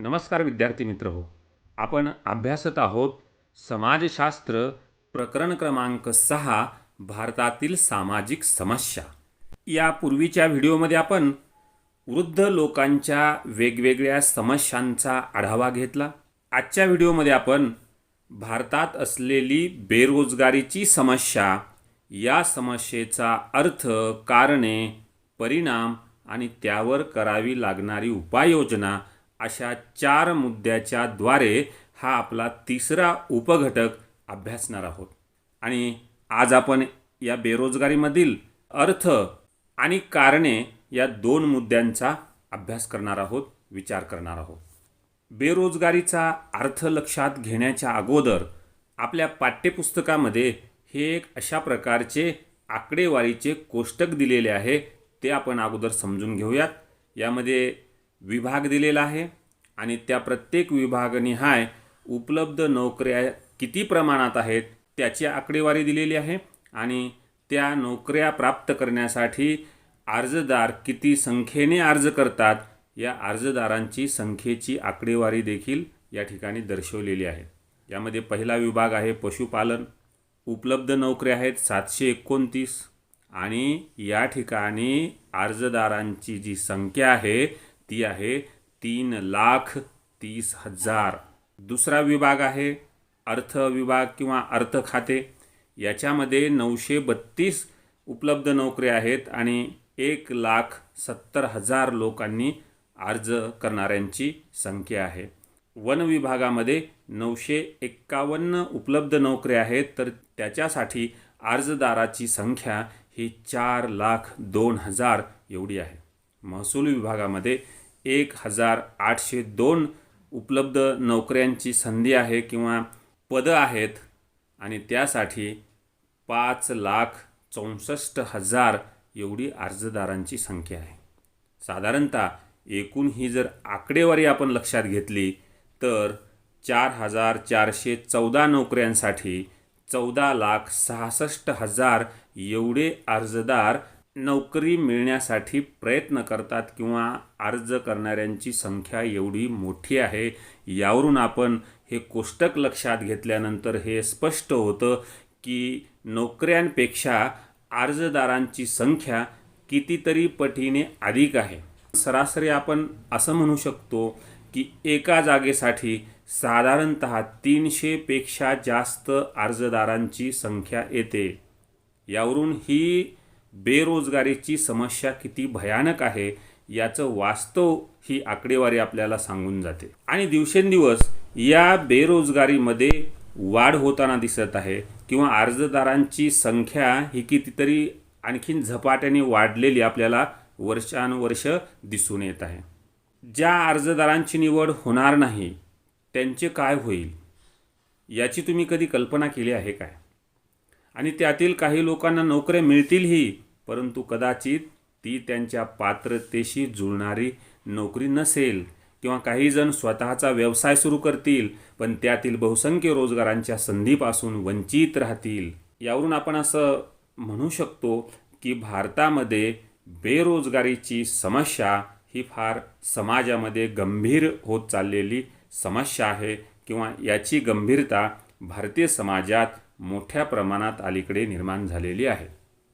नमस्कार विद्यार्थी मित्र हो. आपण अभ्यासत आहोत समाजशास्त्र प्रकरण क्रमांक सहा भारतातील सामाजिक समस्या. या पूर्वीच्या व्हिडिओमध्ये आपण वृद्ध लोकांच्या वेगवेगळ्या समस्यांचा आढावा घेतला. आजच्या व्हिडिओमध्ये आपण भारतात असलेली बेरोजगारीची समस्या या समस्येचा अर्थ कारणे परिणाम आणि त्यावर करावी लागणारी उपाययोजना अशा चार मुद्द्याच्या द्वारे हा आपला तिसरा उपघटक अभ्यासणार आहोत. आणि आज आपण या बेरोजगारीमधील अर्थ आणि कारणे या दोन मुद्द्यांचा अभ्यास करणार आहोत विचार करणार आहोत. बेरोजगारीचा अर्थ लक्षात घेण्याच्या अगोदर आपल्या पाठ्यपुस्तकामध्ये हे एक अशा प्रकारचे आकडेवारीचे कोष्टक दिलेले आहे ते आपण अगोदर समजून घेऊयात. यामध्ये विभाग दिलेला आहे आणि त्या प्रत्येक विभागनिहाय उपलब्ध नोकऱ्या किती प्रमाणात आहेत त्याची आकडेवारी दिलेली आहे आणि त्या नोकऱ्या प्राप्त करण्यासाठी अर्जदार किती संख्येने अर्ज करतात या अर्जदारांची संख्येची आकडेवारी देखील या ठिकाणी दर्शवलेली आहे. यामध्ये पहिला विभाग आहे पशुपालन. उपलब्ध नोकऱ्या आहेत सातशे एकोणतीस आणि या ठिकाणी अर्जदारांची जी संख्या आहे ती आहे तीन लाख तीस हजार. दुसरा विभाग आहे अर्थ विभाग किंवा अर्थ खाते. याच्यामध्ये नऊशे बत्तीस उपलब्ध नोकऱ्या आहेत आणि एक लाख सत्तर हजार लोकांनी अर्ज करणाऱ्यांची संख्या आहे. वन विभागामध्ये नऊशे एक्कावन्न उपलब्ध नोकऱ्या आहेत तर त्याच्यासाठी अर्जदाराची संख्या ही चार लाख दोन हजार एवढी आहे. महसूल विभागामध्ये एक हजार आठशे दोन उपलब्ध नोकऱ्यांची संधी आहे किंवा पदं आहेत आणि त्यासाठी पाच लाख चौसष्ट हजार एवढी अर्जदारांची संख्या आहे. साधारणतः एकूण ही जर आकडेवारी आपण लक्षात घेतली तर चार हजार चारशे चौदा नोकऱ्यांसाठी चौदा लाख सहासष्ट हजार एवढे अर्जदार नोकरी मिळण्यासाठी प्रयत्न करतात किंवा अर्ज करणाऱ्यांची संख्या एवढी मोठी आहे यावरून आपण हे कोष्टक लक्षात घेतल्यानंतर हे स्पष्ट होतं की नोकऱ्यांपेक्षा अर्जदारांची संख्या कितीतरी पटीने अधिक आहे. सरासरी आपण असं म्हणू शकतो की एका जागेसाठी साधारणत तीनशेपेक्षा जास्त अर्जदारांची संख्या येते. यावरून ही बेरोजगारीची समस्या किती भयानक आहे याचं वास्तव ही आकडेवारी आपल्याला सांगून जाते. आणि दिवसेंदिवस या बेरोजगारीमध्ये वाढ होताना दिसत आहे किंवा अर्जदारांची संख्या ही कितीतरी आणखीन झपाट्याने वाढलेली आपल्याला वर्षानुवर्ष दिसून येत आहे. ज्या अर्जदारांची निवड होणार नाही त्यांचे काय होईल याची तुम्ही कधी कल्पना केली आहे काय? आणि त्यातील काही लोकांना नोकऱ्या मिळतीलही परंतु कदाचित ती त्यांच्या पात्रतेशी जुळणारी नोकरी नसेल किंवा काही जण स्वतःचा व्यवसाय सुरू करतील पण त्यातील बहुसंख्य रोजगारांच्या संधीपासून वंचित राहतील. यावरून आपण असं म्हणू शकतो की भारतामध्ये बेरोजगारीची समस्या ही फार समाजामध्ये गंभीर होत चाललेली समस्या आहे किंवा याची गंभीरता भारतीय समाजात मोठ्या प्रमाणात अलीकडे निर्माण झालेली आहे.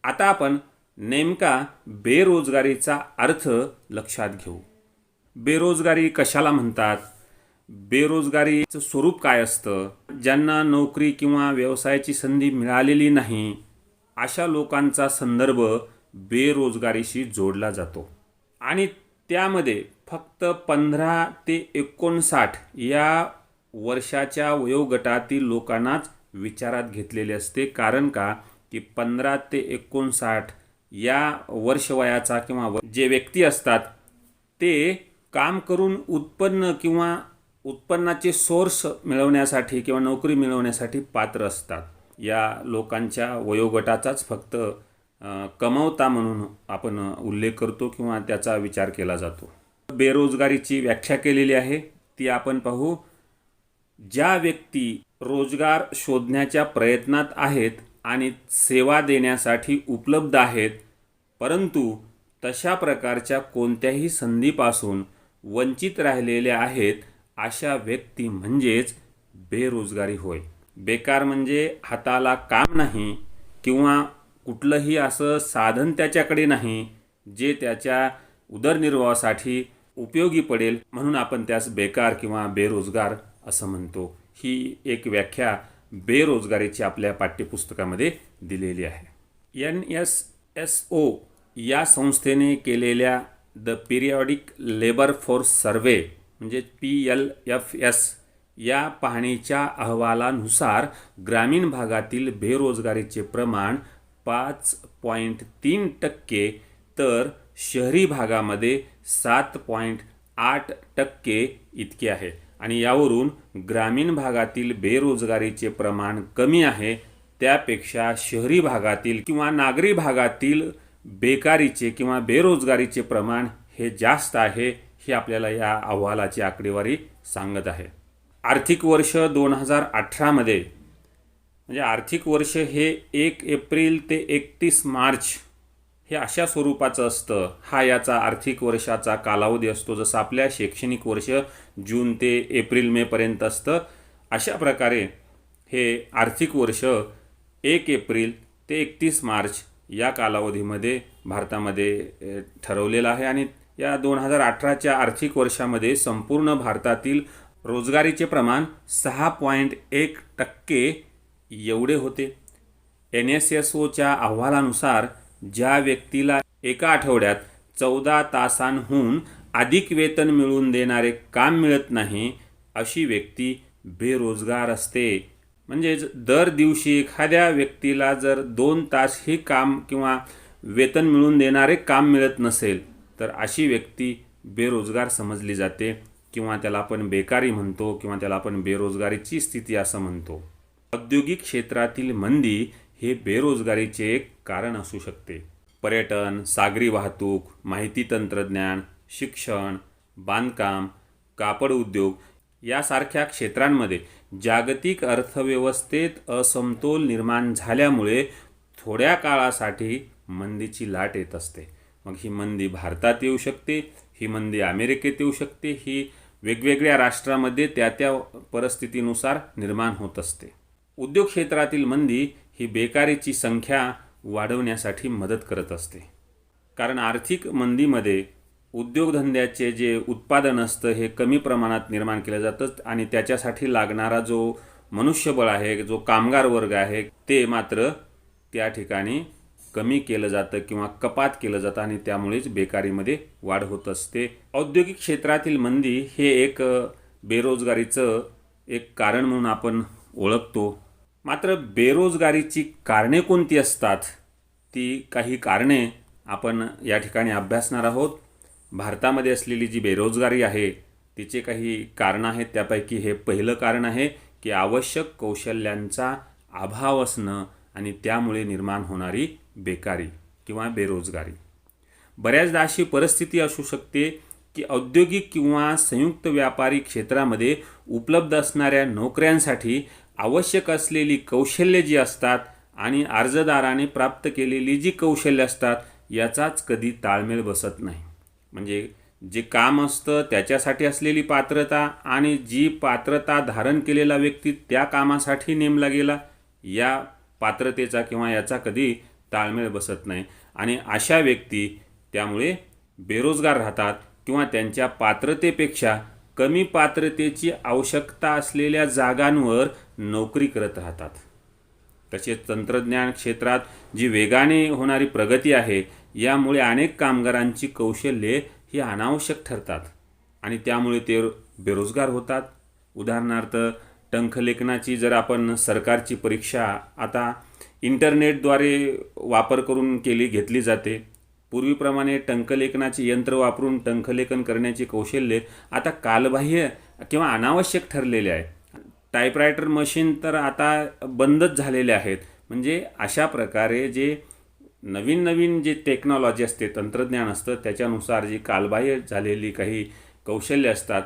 आता आपण नेमका बेरोजगारीचा अर्थ लक्षात घेऊ. बेरोजगारी कशाला म्हणतात? बेरोजगारीचं स्वरूप काय असतं? ज्यांना नोकरी किंवा व्यवसायाची संधी मिळालेली नाही अशा लोकांचा संदर्भ बेरोजगारीशी जोडला जातो. आणि त्यामध्ये फक्त पंधरा ते एकोणसाठ या वर्षाच्या वयोगटातील लोकांनाच विचारात घेतलेले असते. कारण का? की पंधरा ते एकोणसाठ या वर्षवयाचा किंवा जे व्यक्ती असतात ते काम करून उत्पन्न किंवा उत्पन्नाचे सोर्स मिळवण्यासाठी किंवा नोकरी मिळवण्यासाठी पात्र असतात. या लोकांच्या वयोगटाचाच फक्त कमवता म्हणून आपण उल्लेख करतो किंवा त्याचा विचार केला जातो. बेरोजगारीची व्याख्या केलेली आहे. ती आपण पाहू. ज्या व्यक्ती रोजगार शोधण्याच्या प्रयत्नात आहेत आणि सेवा देण्यासाठी उपलब्ध आहेत परंतु तशा प्रकारच्या कोणत्याही संधीपासून वंचित राहिलेल्या आहेत अशा व्यक्ती म्हणजेच बेरोजगारी होय. बेकार म्हणजे हाताला काम नाही किंवा कुठलंही असं साधन त्याच्याकडे नाही जे त्याच्या उदरनिर्वाहासाठी उपयोगी पडेल म्हणून आपण त्यास बेकार किंवा बेरोजगार असं म्हणतो. ही एक व्याख्या बेरोजगारीची आपल्या पाठ्यपुस्तकामध्ये दिलेली आहे. एन एस एस ओ या संस्थेने केलेल्या the periodic labour force survey म्हणजे पी एल एफ एस या पाहणीच्या अहवालानुसार ग्रामीण भागातील बेरोजगारीचे प्रमाण पाच पॉईंट तीन टक्के तर शहरी भागामध्ये सात पॉईंट आठ टक्के इतके आहे. आणि यावरून ग्रामीण भागातील बेरोजगारीचे प्रमाण कमी आहे. त्यापेक्षा शहरी भागातील किंवा नागरी भागातील बेकारीचे किंवा बेरोजगारीचे प्रमाण हे जास्त आहे हे आपल्याला या अहवालाची आकडेवारी सांगत आहे. आर्थिक वर्ष दोन हजार अठरामध्ये म्हणजे आर्थिक वर्ष हे एक एप्रिल ते एकतीस मार्च हे अशा स्वरूपाचं असतं. हा याचा आर्थिक वर्षाचा कालावधी असतो जसं आपल्या शैक्षणिक वर्ष जून ते एप्रिल मेपर्यंत असतं. अशा प्रकारे हे आर्थिक वर्ष एक एप्रिल ते एकतीस मार्च या कालावधीमध्ये भारतामध्ये ठरवलेलं आहे आणि या दोन हजार अठराच्या आर्थिक वर्षामध्ये संपूर्ण भारतातील रोजगारीचे प्रमाण सहा पॉईंट एक टक्के एवढे होते. एन एस एस ओच्या अहवालानुसार ज्या व्यक्तीला एका आठवड्यात चौदा तासांहून अधिक वेतन मिळवून देणारे काम मिळत नाही अशी व्यक्ती बेरोजगार असते. म्हणजेच दर दिवशी एखाद्या व्यक्तीला जर दोन तास ही काम किंवा वेतन मिळून देणारे काम मिळत नसेल तर अशी व्यक्ती बेरोजगार समजली जाते किंवा त्याला आपण बेकारी म्हणतो किंवा त्याला आपण बेरोजगारीची स्थिती असं म्हणतो. औद्योगिक क्षेत्रातील मंदी हे बेरोजगारीचे एक कारण असू शकते. पर्यटन सागरी वाहतूक माहिती तंत्रज्ञान शिक्षण बांधकाम कापड उद्योग यासारख्या क्षेत्रांमध्ये जागतिक अर्थव्यवस्थेत असमतोल निर्माण झाल्यामुळे थोड्या काळासाठी मंदीची लाट येत असते. मग ही मंदी भारतात येऊ शकते ही मंदी अमेरिकेत येऊ शकते ही वेगवेगळ्या राष्ट्रामध्ये त्या त्या परिस्थितीनुसार निर्माण होत असते. उद्योग क्षेत्रातील मंदी ही बेकारीची संख्या वाढवण्यासाठी मदत करत असते. कारण आर्थिक मंदीमध्ये उद्योगधंद्याचे जे उत्पादन असतं हे कमी प्रमाणात निर्माण केलं जातं आणि त्याच्यासाठी लागणारा जो मनुष्यबळ आहे जो कामगार वर्ग आहे ते मात्र त्या ठिकाणी कमी केलं जातं किंवा कपात केलं जातं आणि त्यामुळेच बेकारीमध्ये वाढ होत असते. औद्योगिक क्षेत्रातील मंदी हे एक बेरोजगारीचं एक कारण म्हणून आपण ओळखतो. मात्र बेरोजगारीची कारणे कोणती असतात? ती काही कारणे आपण या ठिकाणी अभ्यासणार आहोत. भारतामध्ये असलेली जी बेरोजगारी आहे तिचे काही कारणं आहेत. त्यापैकी हे पहिलं कारण आहे की आवश्यक कौशल्यांचा अभाव असणं आणि त्यामुळे निर्माण होणारी बेकारी किंवा बेरोजगारी. बऱ्याचदा अशी परिस्थिती असू शकते की औद्योगिक किंवा संयुक्त व्यापारी क्षेत्रामध्ये उपलब्ध असणाऱ्या नोकऱ्यांसाठी आवश्यक असलेली कौशल्य जी असतात आणि अर्जदाराने प्राप्त केलेली जी कौशल्य असतात याचाच कधी ताळमेळ बसत नाही. म्हणजे जे काम असतं त्याच्यासाठी असलेली पात्रता आणि जी पात्रता धारण केलेला व्यक्ती त्या कामासाठी नेमला गेला या पात्रतेचा किंवा याचा कधी ताळमेळ बसत नाही. आणि अशा व्यक्ती त्यामुळे बेरोजगार राहतात किंवा त्यांच्या पात्रतेपेक्षा कमी पात्रतेची आवश्यकता असलेल्या जागांवर नोकरी करत राहतात. तसेच तंत्रज्ञान क्षेत्रात जी वेगाने होणारी प्रगती आहे यामुळे अनेक कामगारांची कौशल्ये ही अनावश्यक ठरतात आणि त्यामुळे ते बेरोजगार होतात. उदाहरणार्थ टंकलेखनाची जर आपण सरकारची परीक्षा आता इंटरनेटद्वारे वापर करून केली घेतली जाते. पूर्वीप्रमाणे टंकलेखनाचे यंत्र वापरून टंखलेखन करण्याची कौशल्ये आता कालबाह्य किंवा अनावश्यक ठरलेले आहे टाईपरायटर मशीन तर आता बंदच झालेले आहेत. म्हणजे अशा प्रकारे जे नवीन नवीन जे टेक्नॉलॉजी असते तंत्रज्ञान असतं त्याच्यानुसार जी कालबाह्य झालेली काही कौशल्य असतात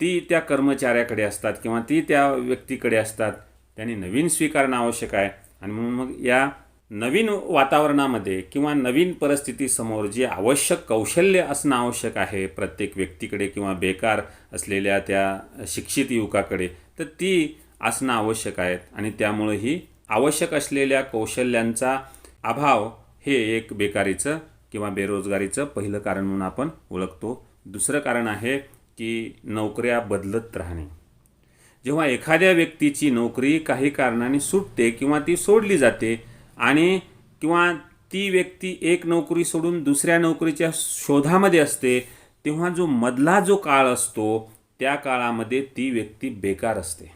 ती त्या कर्मचाऱ्याकडे असतात किंवा ती त्या व्यक्तीकडे असतात. त्यांनी नवीन स्वीकारणं आवश्यक आहे. आणि म्हणून मग या नवीन वातावरणामध्ये किंवा नवीन परिस्थितीसमोर जे आवश्यक कौशल्य असणं आवश्यक आहे प्रत्येक व्यक्तीकडे किंवा बेकार असलेल्या त्या शिक्षित युवकाकडे तर ती असणं आवश्यक आहे आणि त्यामुळे ही आवश्यक असलेल्या कौशल्यांचा अभाव हे एक बेकारीचं किंवा बेरोजगारीचं पहिलं कारण म्हणून आपण ओळखतो. दुसरं कारण आहे की नोकऱ्या बदलत राहणे. जेव्हा एखाद्या व्यक्तीची नोकरी काही कारणाने सुटते किंवा ती सोडली जाते आणि किंवा ती व्यक्ती एक नोकरी सोडून दुसऱ्या नोकरीच्या शोधामध्ये असते तेव्हा जो मधला जो काळ असतो त्या काळामध्ये ती व्यक्ती बेकार असते.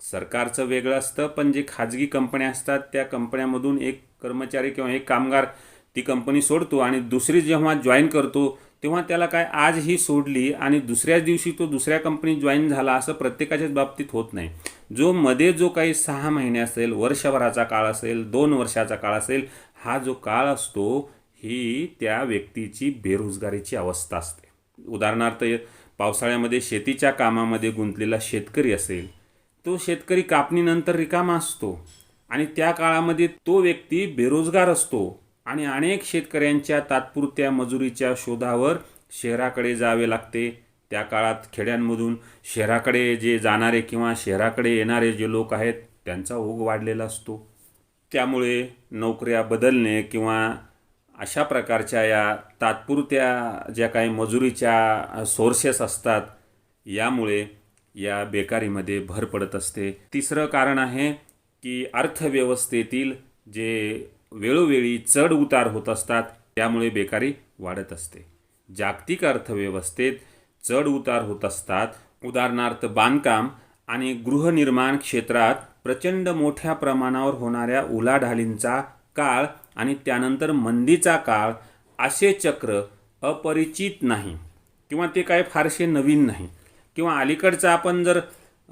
सरकारचं वेगळं असतं पण जे खाजगी कंपन्या असतात त्या कंपन्यामधून एक कर्मचारी किंवा एक कामगार ती कंपनी सोडतो आणि दुसरी जेव्हा जॉईन करतो तेव्हा त्याला काय आज ही सोडली आणि दुसऱ्याच दिवशी तो दुसऱ्या कंपनीत जॉईन झाला असं प्रत्येकाच्याच बाबतीत होत नाही. जो मध्ये जो काही सहा महिने असेल वर्षभराचा काळ असेल दोन वर्षाचा काळ असेल हा जो काळ असतो ही त्या व्यक्तीची बेरोजगारीची अवस्था असते. उदाहरणार्थ पावसाळ्यामध्ये शेतीच्या कामामध्ये गुंतलेला शेतकरी असेल तो शेतकरी कापणीनंतर रिकामा असतो आणि त्या काळामध्ये तो व्यक्ती बेरोजगार असतो आणि अनेक शेतकऱ्यांच्या तात्पुरत्या मजुरीच्या शोधावर शहराकडे जावे लागते. त्या काळात खेड्यांमधून शहराकडे जे जाणारे किंवा शहराकडे येणारे जे लोक आहेत त्यांचा ओघ वाढलेला असतो. त्यामुळे नोकऱ्या बदलणे किंवा अशा प्रकारच्या या तात्पुरत्या ज्या काही मजुरीच्या सोर्सेस असतात यामुळे या बेकारीमध्ये भर पडत असते. तिसरं कारण आहे की अर्थव्यवस्थेतील जे वेळोवेळी चढ उतार होत असतात त्यामुळे बेकारी वाढत असते. जागतिक अर्थव्यवस्थेत चढ उतार होत असतात. उदाहरणार्थ बांधकाम आणि गृहनिर्माण क्षेत्रात प्रचंड मोठ्या प्रमाणावर होणाऱ्या उलाढालींचा काळ आणि त्यानंतर मंदीचा काळ असे चक्र अपरिचित नाही. किंवा ते काय फारसे नवीन नाही. किंवा अलीकडचा आपण जर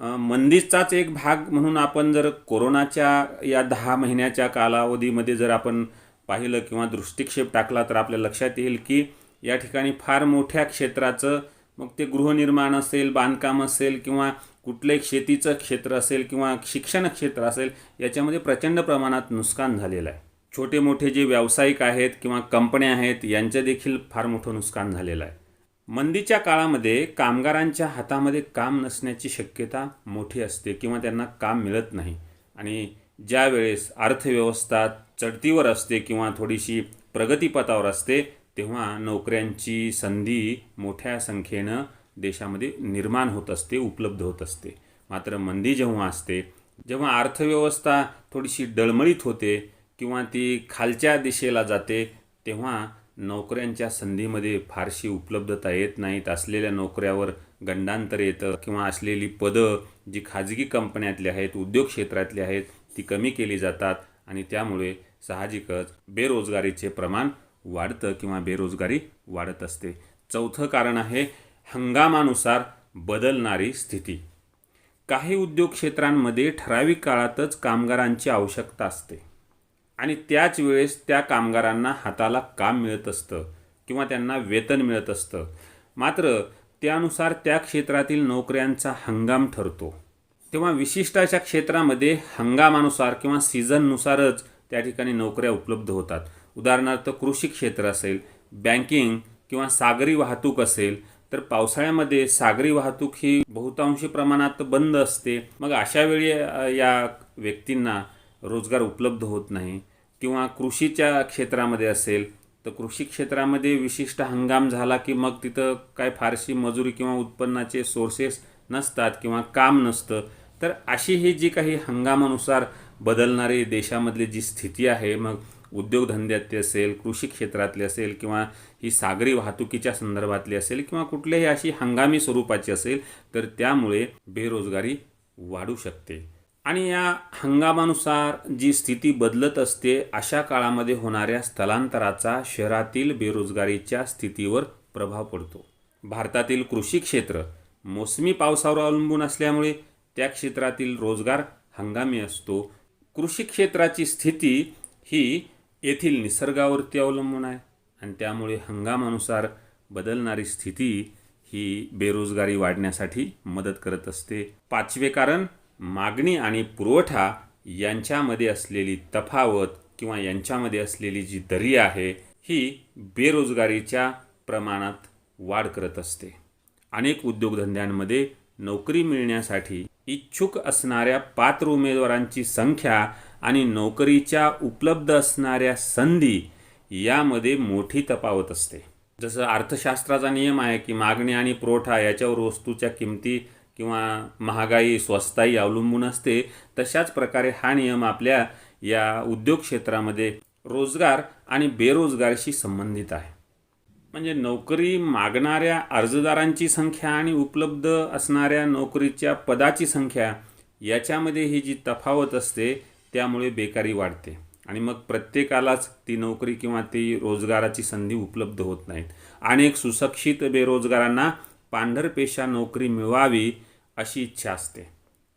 मंदीचाच एक भाग म्हणून आपण जर कोरोनाच्या या दहा महिन्याच्या कालावधीमध्ये जर आपण पाहिलं किंवा दृष्टिक्षेप टाकला तर आपल्या लक्षात येईल की या ठिकाणी फार मोठ्या क्षेत्राचं मग ते गृहनिर्माण असेल बांधकाम असेल किंवा कुठलंही शेतीचं क्षेत्र असेल किंवा शिक्षण क्षेत्र असेल याच्यामध्ये प्रचंड प्रमाणात नुकसान झालेलं आहे. छोटे मोठे जे व्यावसायिक आहेत किंवा कंपन्या आहेत यांचं देखील फार मोठं नुकसान झालेलं आहे. मंदीच्या काळामध्ये कामगारांच्या हातामध्ये काम नसण्याची शक्यता मोठी असते किंवा त्यांना काम मिळत नाही. आणि ज्या वेळेस अर्थव्यवस्था चढतीवर असते किंवा थोडीशी प्रगतीपथावर असते तेव्हा नोकऱ्यांची संधी मोठ्या संख्येनं देशामध्ये निर्माण होत असते उपलब्ध होत असते. मात्र मंदी जेव्हा असते जेव्हा अर्थव्यवस्था थोडीशी डळमळीत होते किंवा ती खालच्या दिशेला जाते तेव्हा नोकऱ्यांच्या संधीमध्ये फारशी उपलब्धता येत नाहीत. असलेल्या नोकऱ्यावर गंडांतर येतं किंवा असलेली पदं जी खाजगी कंपन्यातली आहेत उद्योग क्षेत्रातली आहेत ती कमी केली जातात आणि त्यामुळे साहजिकच बेरोजगारीचे प्रमाण वाढतं किंवा बेरोजगारी वाढत असते. चौथं कारण आहे हंगामानुसार बदलणारी स्थिती. काही उद्योग क्षेत्रांमध्ये ठराविक काळातच कामगारांची आवश्यकता असते. आणि त्याच वेळेस त्या कामगारांना हाताला काम मिळत असतं किंवा त्यांना वेतन मिळत असतं. मात्र त्यानुसार त्या क्षेत्रातील नोकऱ्यांचा हंगाम ठरतो. तेव्हा विशिष्ट अशा क्षेत्रामध्ये हंगामानुसार किंवा सीझननुसारच त्या ठिकाणी नोकऱ्या उपलब्ध होतात. उदाहरणार्थ कृषी क्षेत्र असेल बँकिंग किंवा सागरी वाहतूक असेल तर पावसाळ्यामध्ये सागरी वाहतूक ही बहुतांशी प्रमाणात बंद असते. मग अशावेळी या व्यक्तींना रोजगार उपलब्ध होत नाही किंवा कृषीच्या क्षेत्रामध्ये असेल तर कृषी क्षेत्रामध्ये विशिष्ट हंगाम झाला की मग तिथं काय फारशी मजुरी किंवा उत्पन्नाचे सोर्सेस नसतात किंवा काम नसतं. तर अशी ही जी काही हंगामानुसार बदलणारी देशामधली जी स्थिती आहे मग उद्योगधंद्यातली असेल कृषी क्षेत्रातली असेल किंवा ही सागरी वाहतुकीच्या संदर्भातली असेल किंवा कुठल्याही अशी हंगामी स्वरूपाची असेल तर त्यामुळे बेरोजगारी वाढू शकते. आणि या हंगामानुसार जी स्थिती बदलत असते अशा काळामध्ये होणाऱ्या स्थलांतराचा शहरातील बेरोजगारीच्या स्थितीवर प्रभाव पडतो. भारतातील कृषी क्षेत्र मोसमी पावसावर अवलंबून असल्यामुळे त्या क्षेत्रातील रोजगार हंगामी असतो. कृषी क्षेत्राची स्थिती ही येथील निसर्गावरती अवलंबून आहे आणि त्यामुळे हंगामानुसार बदलणारी स्थिती ही बेरोजगारी वाढण्यासाठी मदत करत असते. पाचवे कारण मागणी आणि पुरवठा यांच्यामध्ये असलेली तफावत किंवा यांच्यामध्ये असलेली जी दरी आहे ही बेरोजगारीच्या प्रमाणात वाढ करत असते. अनेक उद्योगधंद्यांमध्ये नोकरी मिळण्यासाठी इच्छुक असणाऱ्या पात्र उमेदवारांची संख्या आणि नोकरीच्या उपलब्ध असणाऱ्या संधी यामध्ये मोठी तफावत असते. जसं अर्थशास्त्राचा नियम आहे की मागणी आणि पुरवठा याच्यावर वस्तूच्या किमती किंवा महागाई स्वस्ताई अवलंबून असते तशाच प्रकारे हा नियम आपल्या या उद्योग क्षेत्रामध्ये रोजगार आणि बेरोजगारशी संबंधित आहे. म्हणजे नोकरी मागणाऱ्या अर्जदारांची संख्या आणि उपलब्ध असणाऱ्या नोकरीच्या पदाची संख्या याच्यामध्ये ही जी तफावत असते त्यामुळे बेकारी वाढते. आणि मग प्रत्येकालाच ती नोकरी किंवा ती रोजगाराची संधी उपलब्ध होत नाहीत. अनेक सुशिक्षित बेरोजगारांना पांढरपेशा नोकरी मिळवावी अशी इच्छा असते.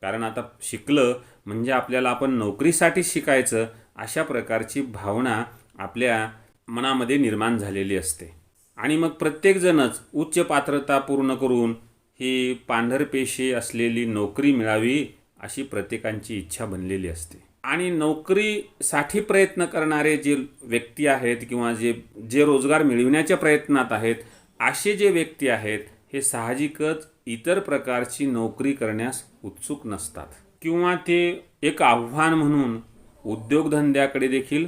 कारण आता शिकलं म्हणजे आपल्याला आपण नोकरीसाठी शिकायचं अशा प्रकारची भावना आपल्या मनामध्ये निर्माण झालेली असते. आणि मग प्रत्येकजणच उच्च पात्रता पूर्ण करून ही पांढरपेशी असलेली नोकरी मिळावी अशी प्रत्येकांची इच्छा बनलेली असते. आणि नोकरीसाठी प्रयत्न करणारे जे व्यक्ती आहेत किंवा जे जे रोजगार मिळविण्याच्या प्रयत्नात आहेत असे जे व्यक्ती आहेत हे साहजिकच इतर प्रकारची नोकरी करण्यास उत्सुक नसतात. किंवा ते एक आव्हान म्हणून उद्योगधंद्याकडे देखील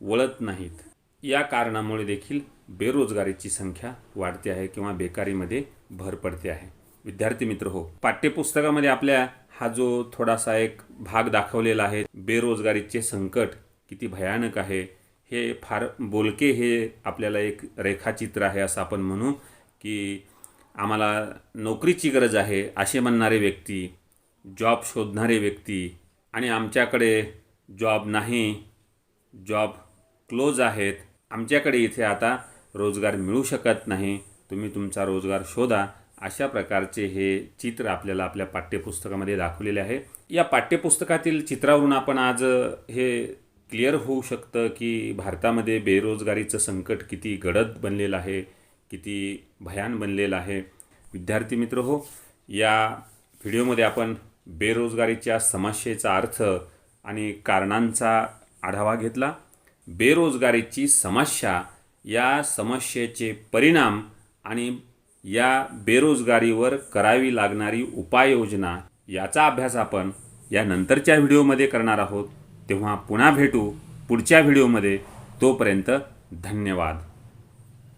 वळत नाहीत. या कारणामुळे देखील बेरोजगारीची संख्या वाढते आहे किंवा बेकारीमध्ये भर पडते आहे. विद्यार्थी मित्र हो. पाठ्यपुस्तकामध्ये आपल्या हा जो थोडासा एक भाग दाखवलेला आहे बेरोजगारीचे संकट किती भयानक आहे हे फार बोलके हे आपल्याला एक रेखाचित्र आहे असं आपण म्हणू की आम्हाला नोकरीची गरज आहे असे म्हणणारे व्यक्ती जॉब शोधणारे व्यक्ती आणि आमच्याकडे जॉब नाही जॉब क्लोज आहेत आमच्याकडे इथे आता रोजगार मिळू शकत नाही तुम्ही तुमचा रोजगार शोधा अशा प्रकारचे हे चित्र आपल्याला आपल्या पाठ्यपुस्तकामध्ये दाखवलेले आहे. या पाठ्यपुस्तकातील चित्रावरून आपण आज हे क्लिअर होऊ शकतं की भारतामध्ये बेरोजगारीचं संकट किती गडद बनलेलं आहे किती भयान बनलेलं आहे. विद्यार्थी मित्र हो या व्हिडिओमध्ये आपण बेरोजगारीच्या समस्येचा अर्थ आणि कारणांचा आढावा घेतला. बेरोजगारीची समस्या या समस्येचे परिणाम आणि या बेरोजगारीवर करावी लागणारी उपाययोजना याचा अभ्यास आपण या नंतरच्या व्हिडिओमध्ये करणार आहोत. तेव्हा पुन्हा भेटू पुढच्या व्हिडिओमध्ये. तोपर्यंत धन्यवाद.